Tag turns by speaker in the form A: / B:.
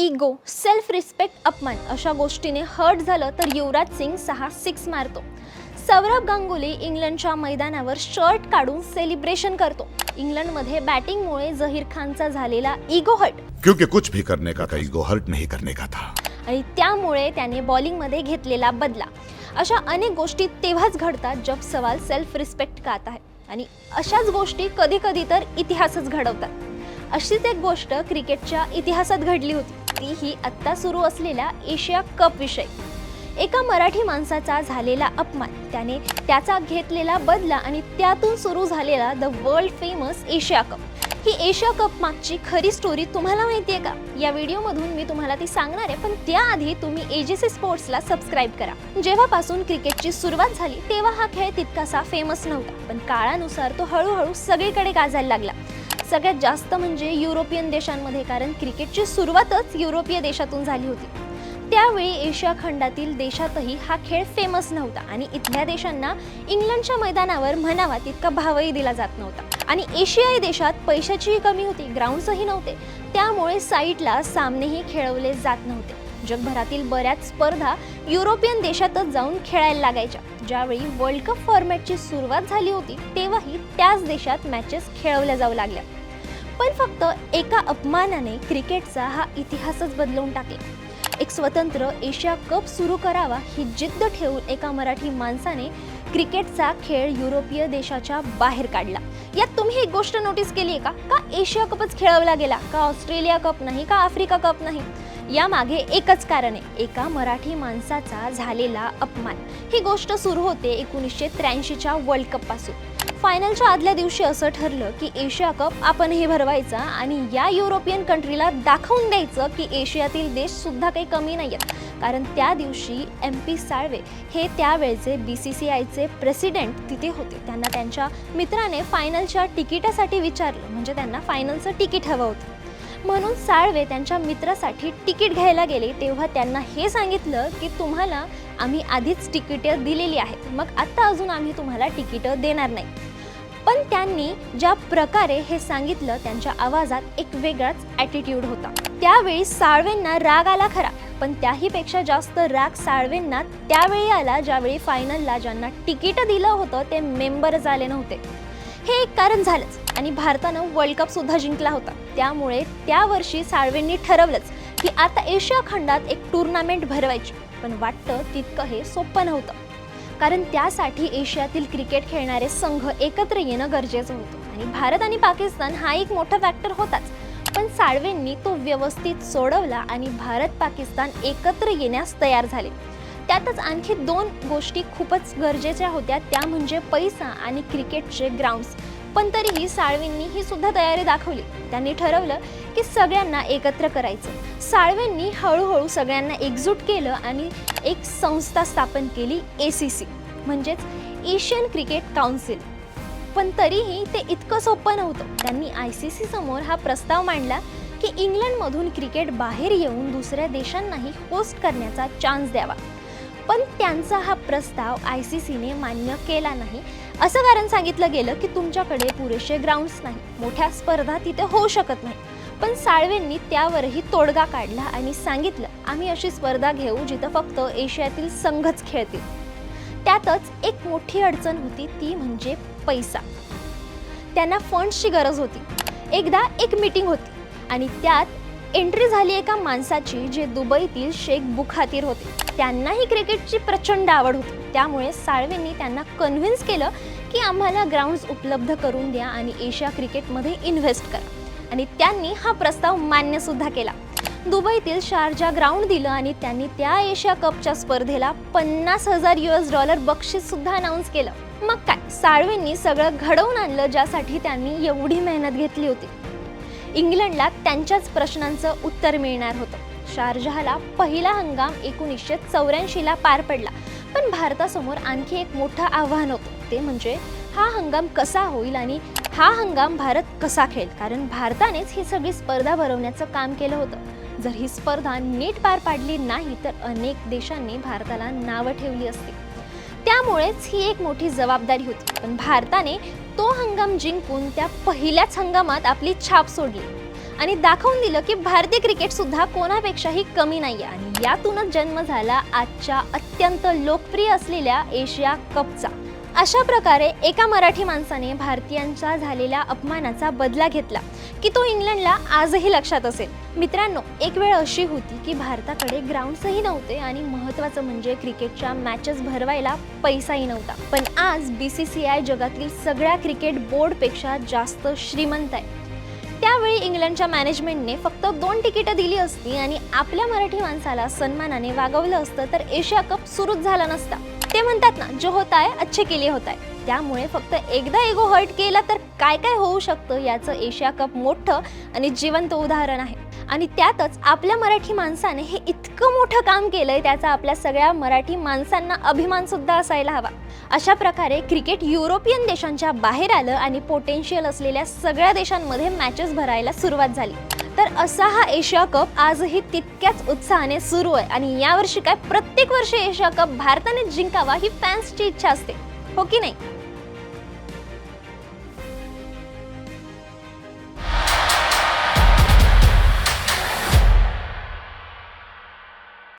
A: Ego self respect अपमान अशा गोष्टीने हर्ट झालं तर युवराज सिंग सहा सिक्स मारतो. सौरभ गांगुली इंग्लंडच्या मैदानावर शर्ट काढून सेलिब्रेशन करतो. इंग्लंडमध्ये बॅटिंगमुळे जहीर खानचा झालेला इगो हर्ट
B: क्योंकि कुछ भी करने का था ईगो हर्ट नहीं करने का था.
A: आणि त्यामुळे त्याने बॉलिंगमध्ये घेतलेला बदला. अशा अनेक गोष्टी तेव्हाच घडतात जब सवाल सेल्फ रिस्पेक्ट का आता है आणि अशाच गोष्टी कधी कधी तर इतिहासच घडवतात. अशीच एक गोष्ट क्रिकेटच्या इतिहासात घडली होती. ती ही आत्ता सुरू असलेल्या एशिया कप विषयी. एका मराठी माणसाचा झालेला अपमान त्याने त्याचा घेतलेला बदला आणि त्यातून सुरू झालेला the world famous Asia cup. He Asia cup मागची खरी स्टोरी तुम्हाला माहिती आहे का? या व्हिडिओमधून मी तुम्हाला ती सांगणार आहे पण त्याआधी तुम्ही एजीसी स्पोर्ट्सला सबस्क्राईब करा. जेव्हापासून क्रिकेटची सुरुवात झाली तेव्हा हा खेळ तितकासा फेमस नव्हता पण काळानुसार तो हळूहळू सगळीकडे गाजायला लागला. सगळ्यात जास्त म्हणजे युरोपियन देशांमध्ये कारण क्रिकेटची सुरुवातच युरोपीय देशातून झाली होती. त्यावेळी एशिया खंडातील देशातही हा खेळ फेमस नव्हता आणि इथल्या देशांना इंग्लंडच्या मैदानावर म्हणावा तितका भावही दिला जात नव्हता. आणि एशियाई देशात पैशाचीही कमी होती ग्राउंड्सही नव्हते. त्यामुळे साईटला सामनेही खेळवले जात नव्हते. जगभरातील बऱ्याच स्पर्धा युरोपियन देशातच जाऊन खेळायला लागायच्या. ज्यावेळी वर्ल्ड कप फॉर्मॅटची सुरुवात झाली होती तेव्हाही त्याच देशात मॅचेस खेळवल्या जाऊ लागल्या. पण फक्त एका अपमानाने क्रिकेटचा हा इतिहासच बदलवून टाकला. एक स्वतंत्र एशिया कप सुरू करावा ही जिद्द ठेवून एका मराठी माणसाने क्रिकेटचा खेळ युरोपीय देशाच्या बाहेर काढला. यात तुम्ही एक गोष्ट नोटीस केली आहे का? का एशिया कपच खेळवला गेला? का ऑस्ट्रेलिया कप नाही? का आफ्रिका कप नाही? यामागे एकच कारण आहे. एका मराठी माणसाचा झालेला अपमान. ही गोष्ट सुरू होते एकोणीसशे त्र्याऐंशीच्या वर्ल्ड कपपासून फायनलच्या आदल्या दिवशी असं ठरलं की एशिया कप आपणही भरवायचा आणि या युरोपियन कंट्रीला दाखवून द्यायचं की एशियातील देश सुद्धा काही कमी नाही आहेत. कारण त्या दिवशी एम पी साळवे हे त्यावेळचे बी सी सी आयचे प्रेसिडेंट तिथे होते. त्यांना त्यांच्या मित्राने फायनलच्या तिकिटासाठी विचारलं. म्हणजे त्यांना फायनलचं तिकीट हवं होतं. म्हणून साळवे त्यांच्या मित्रासाठी तिकीट घ्यायला गेले. तेव्हा त्यांना हे सांगितलं की तुम्हाला आम्ही आधीच तिकीटं दिलेली आहेत. मग आत्ता अजून आम्ही तुम्हाला तिकीटं देणार नाही. पण त्यांनी ज्या प्रकारे हे सांगितलं त्यांच्या आवाजात एक वेगळाच ॲटिट्यूड होता. त्यावेळी साळवेंना राग आला खरा पण त्याहीपेक्षा जास्त राग साळवेंना त्यावेळी आला ज्यावेळी फायनलला ज्यांना तिकीट दिलं होतं ते मेंबर झाले नव्हते. हे एक कारण झालंच आणि भारतानं वर्ल्ड कप सुद्धा जिंकला होता. त्यामुळे त्या वर्षी साळवेंनी ठरवलंच की आता एशिया खंडात एक टुर्नामेंट भरवायची. पण वाटतं तितकं हे सोपं नव्हतं. कारण त्यासाठी एशियातील क्रिकेट खेळणारे संघ एकत्र येणं गरजेचं होतं. आणि भारत आणि पाकिस्तान हा एक मोठा फॅक्टर होताच. पण साळवेंनी तो व्यवस्थित सोडवला आणि भारत पाकिस्तान एकत्र येण्यास तयार झाले. त्यातच आणखी दोन गोष्टी खूपच गरजेच्या होत्या. त्या म्हणजे पैसा आणि क्रिकेटचे ग्राउंड्स पण तरीही साळवेंनी ही सुद्धा तयारी दाखवली. त्यांनी ठरवलं की सगळ्यांना एकत्र करायचं. साळवेंनी हळूहळू सगळ्यांना एकजूट केलं आणि एक संस्था स्थापन केली ए सी सी म्हणजेच एशियन क्रिकेट काउन्सिल पण तरीही ते इतकं सोपं नव्हतं. त्यांनी आय सी सी समोर हा प्रस्ताव मांडला की इंग्लंडमधून क्रिकेट बाहेर येऊन दुसऱ्या देशांनाही होस्ट करण्याचा चान्स द्यावा. पण त्यांचा हा प्रस्ताव आय सी सीने मान्य केला नाही. असं कारण सांगितलं गेलं की तुमच्याकडे पुरेसे ग्राउंड्स नाही. मोठ्या स्पर्धा तिथे होऊ शकत नाही. पण साळवेंनी त्यावरही तोडगा काढला आणि सांगितलं आम्ही अशी स्पर्धा घेऊ जिथं फक्त एशियातील संघच खेळतील. त्यातच एक मोठी अडचण होती ती म्हणजे पैसा. त्यांना फंड्सची गरज होती. एकदा एक मीटिंग होती आणि त्यात एंट्री झाली एका माणसाची जे दुबईतील शेख बुखातीर होते. त्यांनाही क्रिकेटची प्रचंड आवड होती. त्यामुळे साळवेंनी त्यांना कन्व्हिन्स केलं की आम्हाला ग्राउंड्स उपलब्ध करून द्या आणि एशिया क्रिकेटमध्ये इन्व्हेस्ट करा. आणि त्यांनी हा प्रस्ताव मान्यसुद्धा केला. दुबईतील शारजा ग्राउंड दिलं आणि त्यांनी त्या एशिया कपच्या स्पर्धेला पन्नास हजार युएस डॉलर बक्षीस सुद्धा अनाऊन्स केलं. मग काय साळवेंनी सगळं घडवून आणलं ज्यासाठी त्यांनी एवढी मेहनत घेतली होती. इंग्लंडला त्यांच्याच प्रश्नांचं उत्तर मिळणार होतं. शारजहाला पहिला हंगाम एकोणीसशे चौऱ्याऐंशीला पार पडला. पण भारतासमोर आणखी एक मोठं आव्हान होतं. ते म्हणजे हा हंगाम कसा होईल आणि हा हंगाम भारत कसा खेळेल? कारण भारतानेच ही सगळी स्पर्धा भरवण्याचं काम केलं होतं. जर ही स्पर्धा नीट पार पाडली नाही तर अनेक देशांनी भारताला नावं ठेवली असती. त्यामुळेच ही एक मोठी जबाबदारी होती. पण भारताने तो हंगाम जिंकून त्या पहिल्याच हंगामात आपली छाप सोडली. आणि दाखवून दिलं की भारतीय क्रिकेट सुद्धा कोणापेक्षाही कमी नाहीये. आणि यातूनच जन्म झाला आजच्या अत्यंत लोकप्रिय असलेल्या एशिया कपचा. अशा प्रकारे एका मराठी माणसाने भारतीयांच्या झालेल्या अपमानाचा बदला घेतला की तो इंग्लंडला आजही लक्षात असेल. मित्रांनो एक वेळ अशी होती की भारताकडे ग्राउंड्सही नव्हते आणि महत्त्वाचं म्हणजे क्रिकेटच्या मॅचेस भरवायला पैसाही नव्हता. पण आज बी सी सी आय जगातील सगळ्या क्रिकेट बोर्डपेक्षा जास्त श्रीमंत आहे. त्यावेळी इंग्लंडच्या मॅनेजमेंटने फक्त दोन तिकीटं दिली असती आणि आपल्या मराठी माणसाला सन्मानाने वागवलं असतं तर एशिया कप सुरूच झाला नसता. ते म्हणतात ना जो होताय अच्छे केली होत आहे त्यामुळे फक्त एकदा एगो हर्ट केला तर काय काय होऊ शकतं याचं एशिया कप मोठं आणि जिवंत उदाहरण आहे. आणि त्यातच आपल्या मराठी माणसाने हे इतकं मोठं काम केलंय त्याचा आपल्या सगळ्या मराठी माणसांना अभिमान सुद्धा असायला हवा. अशा प्रकारे क्रिकेट युरोपियन देशांच्या बाहेर आलं आणि पोटेन्शियल असलेल्या सगळ्या देशांमध्ये मॅचेस भरायला सुरुवात झाली. तर असा हा एशिया कप आजही तितक्याच उत्साहाने सुरू आहे. आणि यावर्षी काय प्रत्येक वर्षी एशिया कप भारताने जिंकावा ही फॅन्सची इच्छा असते. हो की नाही?